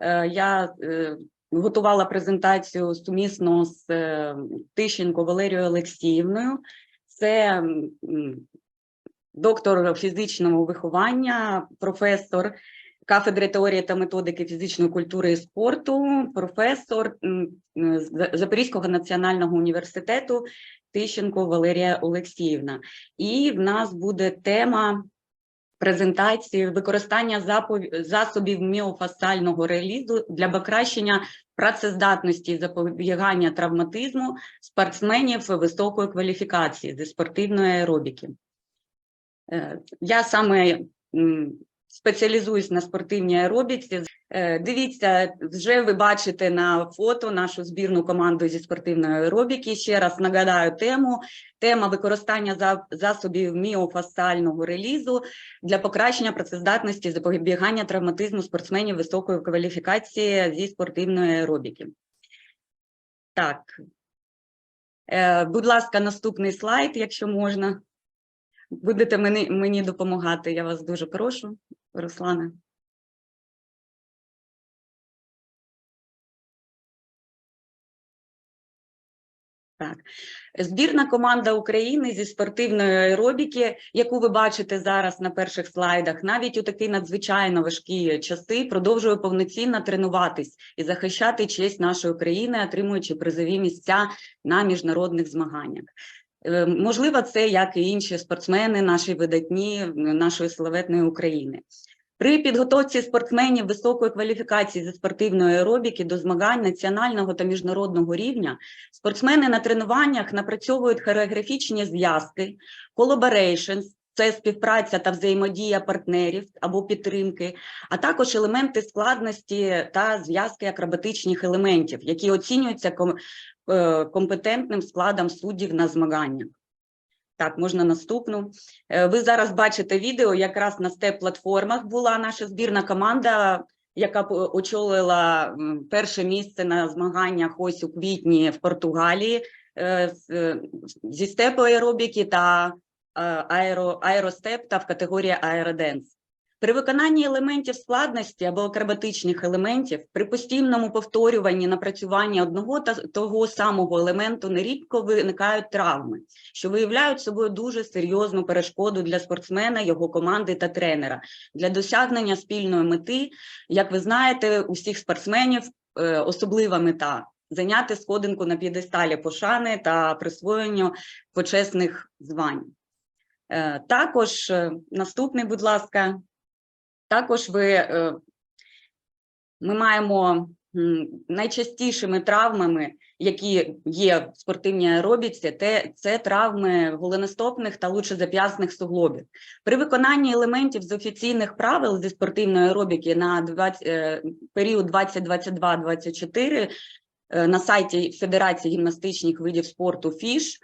Е, Я е, готувала презентацію сумісно з е, Тищенко Валерією Олексіївною. Це доктор фізичного виховання, професор кафедри теорії та методики фізичної культури і спорту, професор Запорізького національного університету Тищенко Валерія Олексіївна. І в нас буде тема презентації використання запов- засобів міофасального релізу для покращення працездатності запобігання травматизму спортсменів високої кваліфікації зі спортивної аеробіки. Е, Я саме спеціалізуюсь на спортивній аеробіці. Е, Дивіться, вже ви бачите на фото нашу збірну команду зі спортивної аеробіки. Ще раз нагадаю тему. Тема використання засобів міофасального релізу для покращення працездатності запобігання травматизму спортсменів високої кваліфікації зі спортивної аеробіки. Так. Е, Будь ласка, наступний слайд, якщо можна. Будете мені, мені допомагати, я вас дуже прошу, Руслане. Так, збірна команда України зі спортивної аеробіки, яку ви бачите зараз на перших слайдах, навіть у такі надзвичайно важкі часи продовжує повноцінно тренуватись і захищати честь нашої країни, отримуючи призові місця на міжнародних змаганнях. Е, Можливо, це як і інші спортсмени, наші видатні нашої славетної України. При підготовці спортсменів високої кваліфікації зі спортивної аеробіки до змагань національного та міжнародного рівня спортсмени на тренуваннях напрацьовують хореографічні зв'язки, collaborations – це співпраця та взаємодія партнерів або підтримки, а також елементи складності та зв'язки акробатичних елементів, які оцінюються е, компетентним складом суддів на змаганнях. Так, можна наступну. Е, Ви зараз бачите відео, якраз на степ-платформах була наша збірна команда, яка очолила перше місце на змаганнях ось у квітні в Португалії е, е, зі степу аеробіки та е, аеро, аеростеп та в категорії аероденс. При виконанні елементів складності або акробатичних елементів при постійному повторюванні напрацювання одного та того самого елементу нерідко виникають травми, що виявляють собою дуже серйозну перешкоду для спортсмена, його команди та тренера для досягнення спільної мети. Як ви знаєте, у всіх спортсменів е, особлива мета зайняти сходинку на п'єдесталі пошани та присвоєнню почесних звань. Е, Також е, наступний, будь ласка, також ви е, ми маємо найчастішими травмами, які є в спортивній аеробіці, те, це травми голеностопних та лучезап'ясних суглобів. При виконанні елементів з офіційних правил зі спортивної аеробіки на 20, е, період 2022-2024 е, на сайті Федерації гімнастичних видів спорту ФІШ,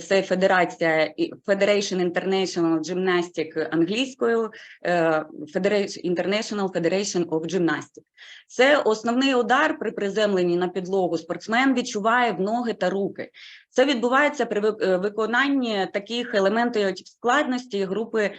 це Федерація Federation International Gymnastic англійською, е, International Federation of Gymnastics. Це основний удар при приземленні на підлогу. Спортсмен відчуває в ноги та руки. Це відбувається при е, виконанні таких елементів складності групи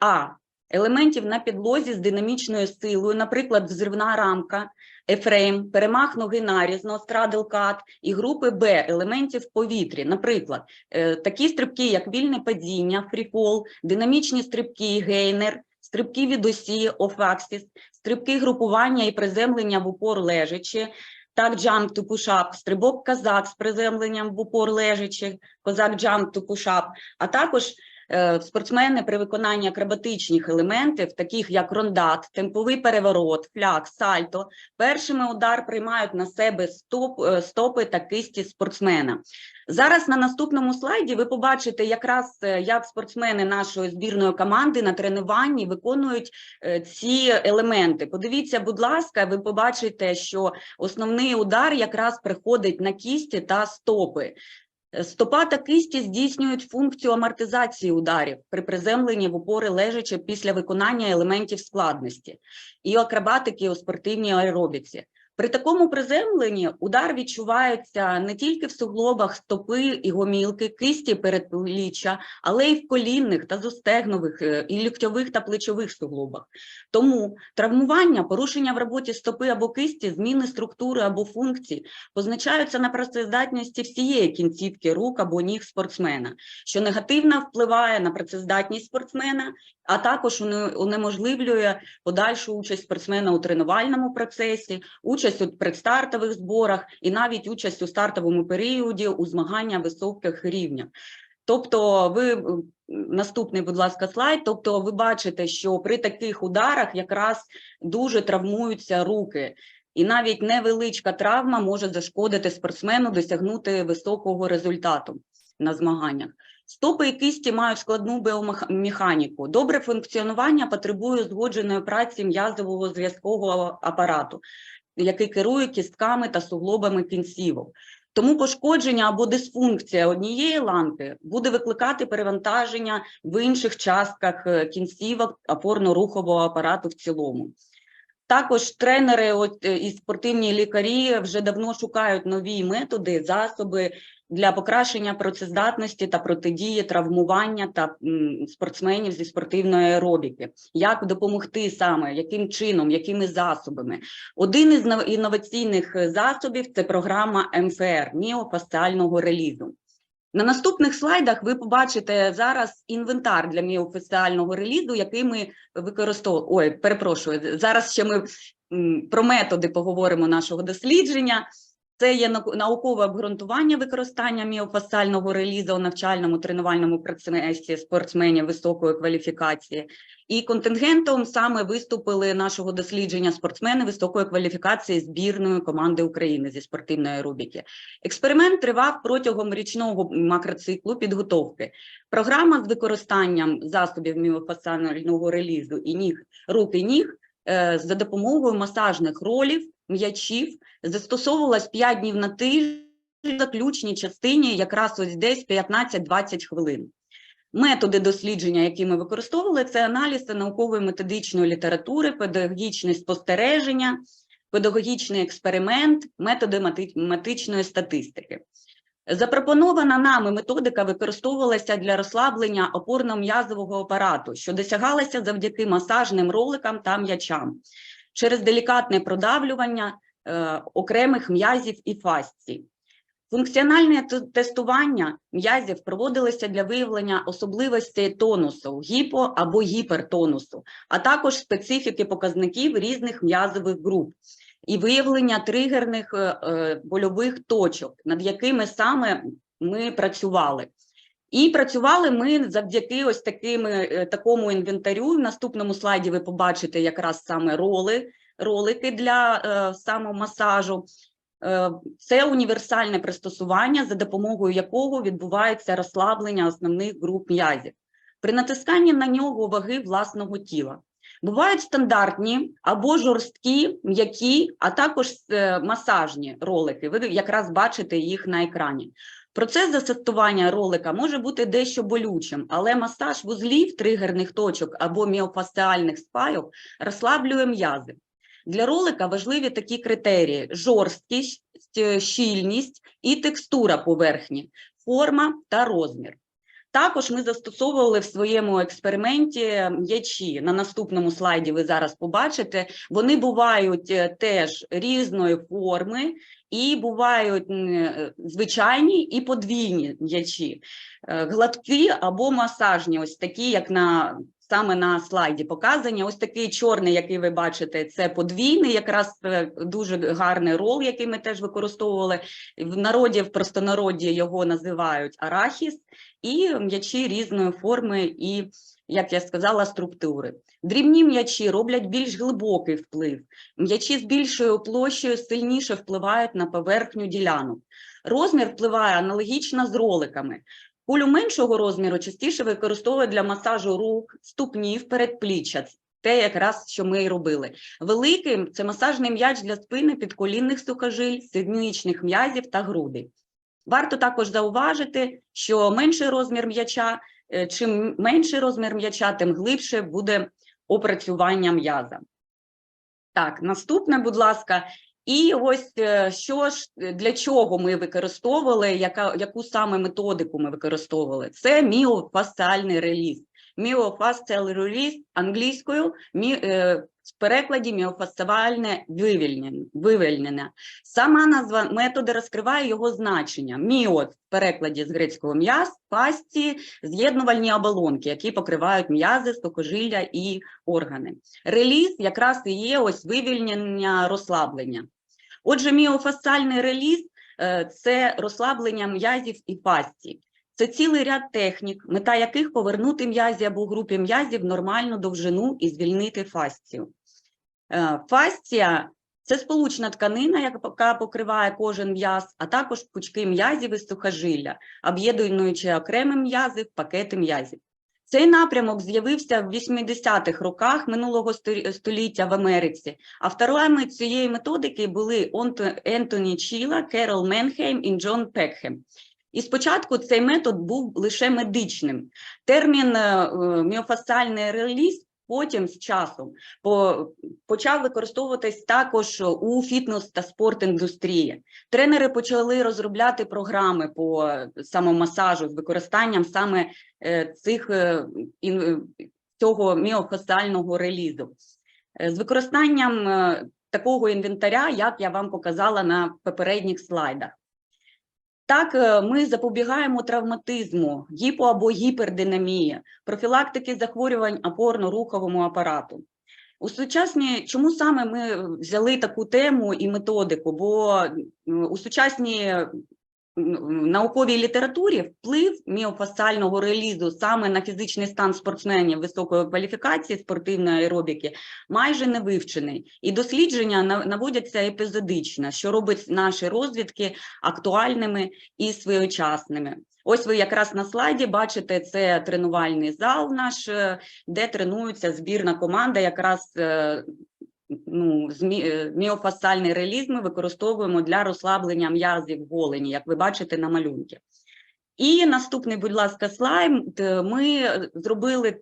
А. Елементів на підлозі з динамічною силою, наприклад, взривна рамка, ефрейм, перемах ноги нарізно, страдлкат і групи Б елементів в повітрі. Наприклад, е, такі стрибки, як вільне падіння, фріфол, динамічні стрибки, гейнер, стрибки від осі, офаксіс, стрибки групування і приземлення в упор лежачи, так to push up, стрибок казак з приземленням в упор лежачи, козак to push up, а також спортсмени при виконанні акробатичних елементів, таких як рондат, темповий переворот, фляг, сальто, першими удар приймають на себе стоп, е, стопи та кисті спортсмена. Зараз на наступному слайді ви побачите якраз, е, як спортсмени нашої збірної команди на тренуванні виконують е, ці елементи. Подивіться, будь ласка, ви побачите, що основний удар якраз приходить на кісті та стопи. Е, Стопа та кисті здійснюють функцію амортизації ударів при приземленні в опори лежачи після виконання елементів складності і акробатики у спортивній аеробіці. При такому приземленні удар відчувається не тільки в суглобах стопи і гомілки, кисті передпліччя, але й в колінних та зостегнових, е, і ліктьових та плечових суглобах. Тому травмування, порушення в роботі стопи або кисті, зміни структури або функцій позначаються на працездатності всієї кінцівки рук або ніг спортсмена, що негативно впливає на працездатність спортсмена, а також унеможливлює подальшу участь спортсмена у тренувальному процесі, участь у предстартових зборах і навіть участь у стартовому періоді у змагання високих рівнях. Тобто, ви наступний, будь ласка, слайд. Тобто, ви бачите, що при таких ударах якраз дуже травмуються руки, і навіть невеличка травма може зашкодити спортсмену досягнути високого результату на змаганнях. Стопи і кисті мають складну біомеханіку. Добре функціонування потребує згодженої праці м'язового зв'язкового апарату, який керує кістками та суглобами кінцівок. Тому пошкодження або дисфункція однієї ланки буде викликати перевантаження в інших частках е, кінцівок опорно-рухового апарату в цілому. Також тренери от, е, і спортивні лікарі вже давно шукають нові методи, засоби для покращення працездатності та протидії травмування та спортсменів зі спортивної аеробіки. Як допомогти саме, яким чином, якими засобами? Один із нов- інноваційних е, засобів це програма МФР міофасціального релізу. На наступних слайдах ви побачите зараз інвентар для міофасціального релізу, який ми використовуємо. Ой, перепрошую, зараз ще ми про методи поговоримо нашого дослідження. Це є нау- наукове обґрунтування використання міофасціального релізу у навчальному тренувальному процесі спортсменів високої кваліфікації. І контингентом саме виступили нашого дослідження спортсмени високої кваліфікації збірної команди України зі спортивної аеробіки. Експеримент тривав протягом річного макроциклу підготовки. Програма з використанням засобів міофасціального релізу і ніг, рук і ніг е, за допомогою масажних ролів, м'ячів застосовувалась 5 днів на тиждень в заключній частині, якраз ось десь 15-20 хвилин. Методи дослідження, які ми використовували, це аналіз наукової методичної літератури, педагогічне спостереження, педагогічний експеримент, методи математичної статистики. Запропонована нами методика використовувалася для розслаблення опорно-м'язового апарату, що досягалося завдяки масажним роликам та м'ячам через делікатне продавлювання е, окремих м'язів і фасцій. Функціональне тестування м'язів проводилося для виявлення особливостей тонусу, гіпо або гіпертонусу, а також специфіки показників різних м'язових груп і виявлення тригерних е, е, больових точок, над якими саме ми працювали. І працювали ми завдяки ось такими, е, такому інвентарю. В наступному слайді ви побачите якраз саме роли, ролики для е, самомасажу. Е, Це універсальне пристосування, за допомогою якого відбувається розслаблення основних груп м'язів. При натисканні на нього ваги власного тіла. Бувають стандартні або жорсткі, м'які, а також е, масажні ролики. Ви якраз бачите їх на екрані. Процес застосування ролика може бути дещо болючим, але масаж вузлів, тригерних точок або міофасціальних спайок розслаблює м'язи. Для ролика важливі такі критерії: жорсткість, щільність і текстура поверхні, форма та розмір. Також ми застосовували в своєму експерименті м'ячі. На наступному слайді ви зараз побачите. Вони бувають е, теж різної форми і бувають е, звичайні і подвійні м'ячі, Е, гладкі або масажні, ось такі, як на саме на слайді показані. Ось такий чорний, який ви бачите, це подвійний, якраз е, дуже гарний рол, який ми теж використовували. В народі, в простонароді його називають арахіс, і м'ячі різної форми і, як я сказала, структури. Дрібні м'ячі роблять більш глибокий вплив. М'ячі з більшою площею сильніше впливають на поверхню ділянок. Розмір впливає аналогічно з роликами. Кулю меншого розміру частіше використовують для масажу рук, ступнів, передпліччя. Те, якраз що ми і робили. Великим це масажний м'яч для спини, підколінних сухожиль, сідничних м'язів та грудей. Варто також зауважити, що менший розмір м'яча, е, чим менший розмір м'яча, тим глибше буде опрацювання м'яза. Так, наступне, будь ласка, І ось е, що ж е, для чого ми використовували, яка, яку саме методику ми використовували? Це міофасціальний реліз. Міофасціальний реліз англійською мі, е, в перекладі міофасціальне вивільнення. Сама назва методу розкриває його значення. Міот в перекладі з грецького м'яз, фасці, з'єднувальні оболонки, які покривають м'язи, сухожилля і органи. Реліз якраз і є ось вивільнення розслаблення. Отже, міофасціальний реліз е, це розслаблення м'язів і фасцій. Це цілий ряд технік, мета яких повернути м'язі або групі м'язів нормальну довжину і звільнити фасцію. Е, Фасція це сполучна тканина, яка покриває кожен м'яз, а також пучки м'язів і сухожилля, об'єднуючи окремі м'язи в пакети м'язів. Цей напрямок з'явився в 80-х роках минулого століття в Америці. Авторами цієї методики були Ентоні Чіла, Керол Менхейм і Джон Пекхем. І спочатку цей метод був лише медичним. Термін е, е, міофасціальний реліз потім з часом по- почав використовуватись також у фітнес та спортіндустрії. Тренери почали розробляти програми по самомасажу з використанням саме е, цих цього міофасціального релізу. З використанням такого інвентаря, як я вам показала на попередніх слайдах. Так, е, ми запобігаємо травматизму, гіпо або гіпердинамії, профілактики захворювань опорно-руховому апарату. У сучасній, чому саме ми взяли таку тему і методику? Бо у сучасній м, науковій літературі вплив міофасціального релізу саме на фізичний стан спортсменів високої кваліфікації спортивної аеробіки майже не вивчений. І дослідження наводяться епізодично, що робить наші розвідки актуальними і своєчасними. Ось ви якраз на слайді бачите, це тренувальний зал наш, е, де тренується збірна команда, якраз е, ну, е, реліз ми використовуємо для розслаблення м'язів голені, як ви бачите на малюнку. І наступний, будь ласка, слайд. Е, Ми е, зробили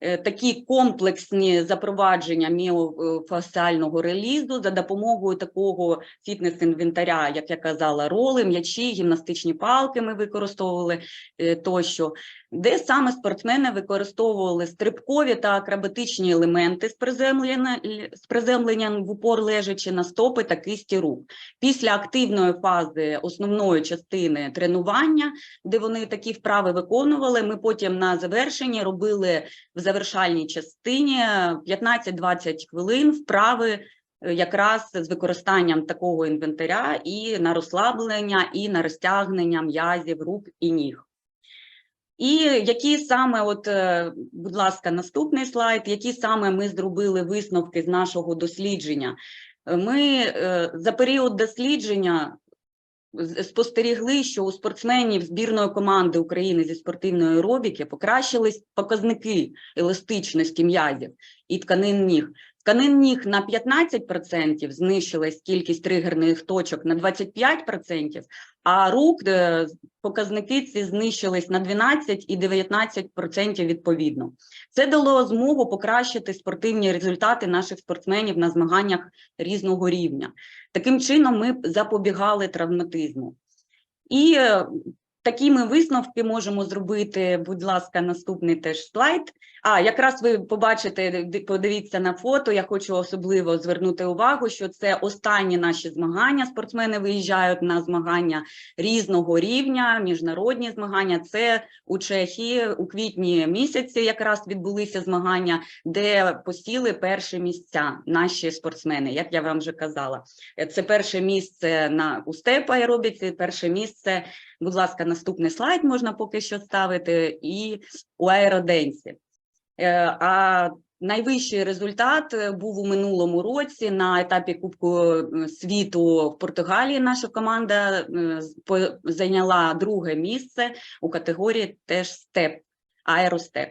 такі комплексні запровадження міофасціального релізу за допомогою такого фітнес-інвентаря, як я казала, роли, м'ячі, гімнастичні палки ми використовували е, тощо, де саме спортсмени використовували стрибкові та акробатичні елементи з приземлення- з приземленням в упор лежачи на стопи та кисті рук. Після активної фази основної частини тренування, де вони такі вправи виконували, ми потім на завершенні робили завершальній частині 15-20 хвилин вправи е, якраз з використанням такого інвентаря і на розслаблення, і на розтягнення м'язів рук і ніг. І які саме, от, е, будь ласка, наступний слайд, які саме ми зробили висновки з нашого дослідження? Ми е, за період дослідження спостерігли, що у спортсменів збірної команди України зі спортивної аеробіки покращились показники еластичності м'язів і тканин ніг. Тканин ніг на 15% знищилась кількість тригерних точок на 25%, а рук е, показники ці знищились на 12 і 19% відповідно. Це дало змогу покращити спортивні результати наших спортсменів на змаганнях різного рівня. Таким чином ми запобігали травматизму. І е, такі ми висновки можемо зробити. Будь ласка, наступний теж слайд. А якраз ви побачите, подивіться на фото. Я хочу особливо звернути увагу, що це останні наші змагання. Спортсмени виїжджають на змагання різного рівня, міжнародні змагання. Це у Чехії у квітні місяці якраз відбулися змагання, де посіли перші місця наші спортсмени, як я вам вже казала. Це перше місце на у степ аеробіці, перше місце, будь ласка, наступний слайд можна поки що ставити, і у аероденсі. Е, А найвищий результат е, був у минулому році на етапі Кубку е, світу в Португалії. Наша команда зайняла друге місце у категорії теж степ, аеростеп.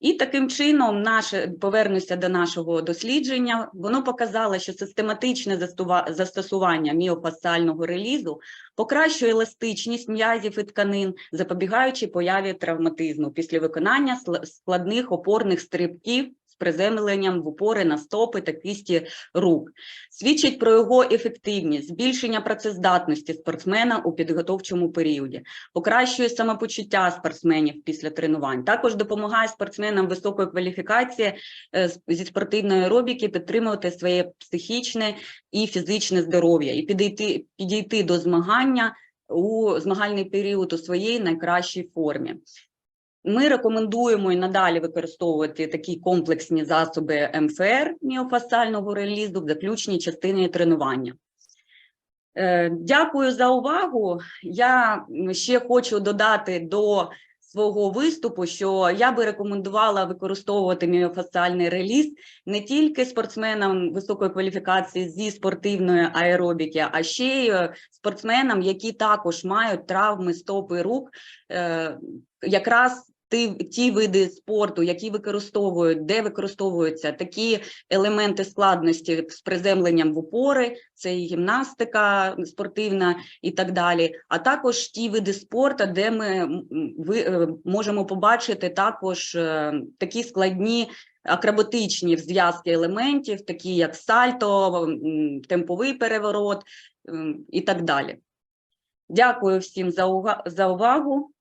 І таким чином, наше повернуся до нашого дослідження. Воно показало, що систематичне застосування міофасціального релізу покращує еластичність м'язів і тканин, запобігаючи появі травматизму після виконання складних опорних стрибків приземленням в упори на стопи та кисті рук. Свідчить про його ефективність, збільшення працездатності спортсмена у підготовчому періоді, покращує самопочуття спортсменів після тренувань. Також допомагає спортсменам високої кваліфікації е, зі спортивної аеробіки підтримувати своє психічне і фізичне здоров'я і підійти, підійти до змагання у змагальний період у своїй найкращій формі. Ми рекомендуємо і надалі використовувати такі комплексні засоби МФР міофасального релізу в заключній частині тренування. Е, Дякую за увагу. Я ще хочу додати до свого виступу, що я би рекомендувала використовувати міофасціальний реліз не тільки спортсменам високої кваліфікації зі спортивної аеробіки, а ще й е, спортсменам, які також мають травми стоп і рук, е, якраз ті, ті види спорту, які використовують, де використовуються такі елементи складності з приземленням в упори, це і гімнастика спортивна і так далі, а також ті види спорту, де ми ви, е, можемо побачити також е, такі складні акробатичні зв'язки елементів, такі як сальто, темповий переворот і так далі. Дякую всім за увагу.